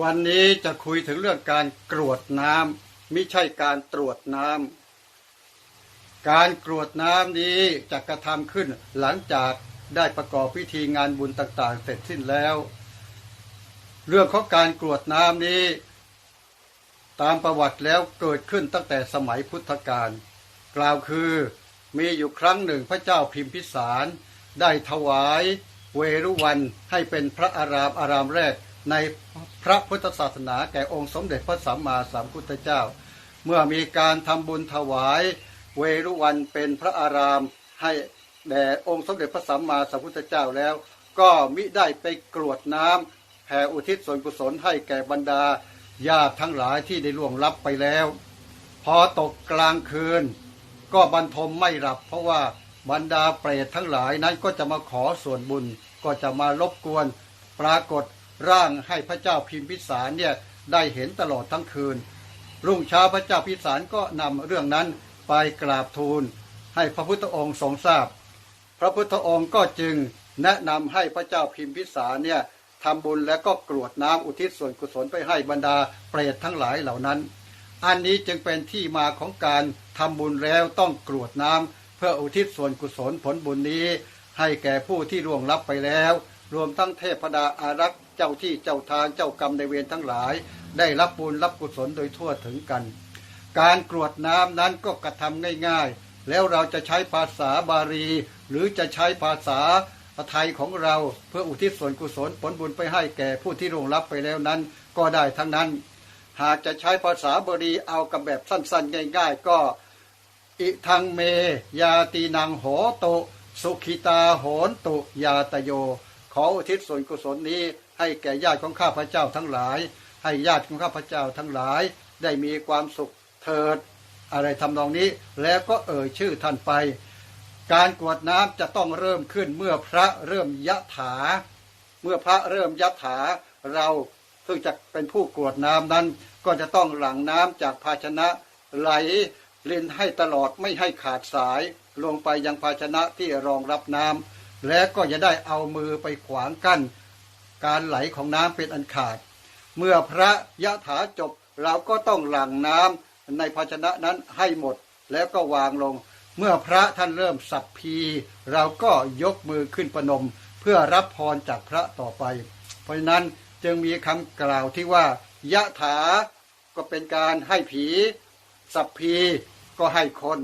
วันนี้จะคุยถึงเรื่องการกรวดน้ำไม่ใช่การตรวจน้ำการกรวดน้ำนี้จะกระทำขึ้นหลังจากได้ประกอบพิธีงานบุญต่างๆ เสร็จสิ้นแล้ว เรื่องของการกรวดน้ำนี้ ตามประวัติแล้วเกิดขึ้นตั้งแต่สมัยพุทธกาลกล่าวคือมีอยู่ครั้งหนึ่งพระเจ้าพิมพิสาร ได้ถวายเวรุวันให้เป็นพระอารามอารามแรก ในพระพุทธศาสนาแก่องค์สมเด็จพระสัมมาสัมพุทธเจ้า เมื่อมีการทำบุญถวาย เวรุวันเป็นพระอารามให้แด่องค์สมเด็จพระสัมมาสัมพุทธเจ้าแล้ว ก็มิได้ไปกรวดน้ำแผ่อุทิศส่วนกุศลให้แก่บรรดาญาติทั้งหลายที่ได้ล่วงลับไปแล้ว พอตกกลางคืน ก็บรรทมไม่หลับ เพราะว่าบรรดาเปรตทั้งหลายนั้นก็จะมาขอส่วนบุญก็จะมารบกวน ปรากฏ ร่างให้พระเจ้าพิมพิสารเนี่ยได้เห็นตลอดทั้งคืน รุ่งเช้าพระเจ้าพิสารก็นำเรื่องนั้นไปกราบทูล ให้พระพุทธองค์ทรงทราบ พระพุทธองค์ก็จึงแนะนำให้พระเจ้าพิมพิสารเนี่ยทำบุญและก็กรวดน้ำอุทิศส่วนกุศลไปให้บรรดาเปรตทั้งหลายเหล่านั้น อันนี้จึงเป็นที่มาของการทำบุญแล้วต้องกรวดน้ำเพื่ออุทิศส่วนกุศลผลบุญนี้ ให้แก่ผู้ที่ล่วงลับไปแล้ว รวมทั้งเทพดาอารักษ์ เจ้าที่เจ้าทางเจ้ากรรมในเวรทั้งหลาย ได้รับบุญรับกุศลโดยทั่วถึงกัน การกรวดน้ำนั้นก็กระทำง่ายๆ แล้วเราจะใช้ภาษาบาลี หรือจะใช้ภาษาไทยของเราเพื่ออุทิศส่วนกุศลผลบุญไปให้แก่ผู้ที่ร่วงลับไปแล้วนั้น ก็ได้ทั้งนั้น หากจะใช้ภาษาบาลีเอากับแบบสั้นๆ ง่าย ๆ ก็อิทังเม ยาตีนังโหโตสุขิตาโหนตุยาตโย ขออุทิศส่วนกุศลนี้ ให้แก่ญาติของข้าพเจ้าทั้งหลาย ให้ญาติของข้าพเจ้าทั้งหลาย ได้มีความสุขเถิด อะไรทำนองนี้แล้วก็เอ่ยชื่อท่านไป การกวดน้ำจะต้องเริ่มขึ้นเมื่อพระเริ่มยะถา เมื่อพระเริ่มยะถาเราซึ่งจะเป็นผู้กวดน้ำนั้น ก็จะต้องหลั่งน้ำจากภาชนะไหลล่นให้ตลอดไม่ให้ขาดสาย ลงไปยังภาชนะที่รองรับน้ำ และก็จะได้เอามือไปขวางกั้น การไหลของน้ำเป็นอันขาด เมื่อพระยะถาจบเราก็ต้องหลั่งน้ำในภาชนะนั้นให้หมดแล้วก็วางลง เมื่อพระท่านเริ่มสับพี เราก็ยกมือขึ้นประนม เพื่อรับพรจากพระต่อไป เพราะฉะนั้นจึงมีคำกล่าวที่ว่ายะถาก็เป็นการให้ผี สัพพีก็ให้คน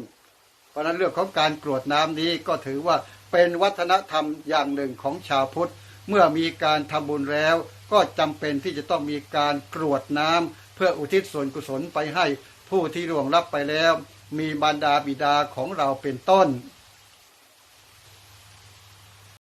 เพราะนั้นเรื่องของการกรวดน้ำนี้ก็ถือว่า เป็นวัฒนธรรมอย่างหนึ่งของชาวพุทธ เมื่อมีการทำบุญแล้ว ก็จำเป็นที่จะต้องมีการกรวดน้ำเพื่ออุทิศส่วนกุศลไปให้ผู้ที่ร่วงลับไปแล้ว มีบรรดาบิดาของเราเป็นต้น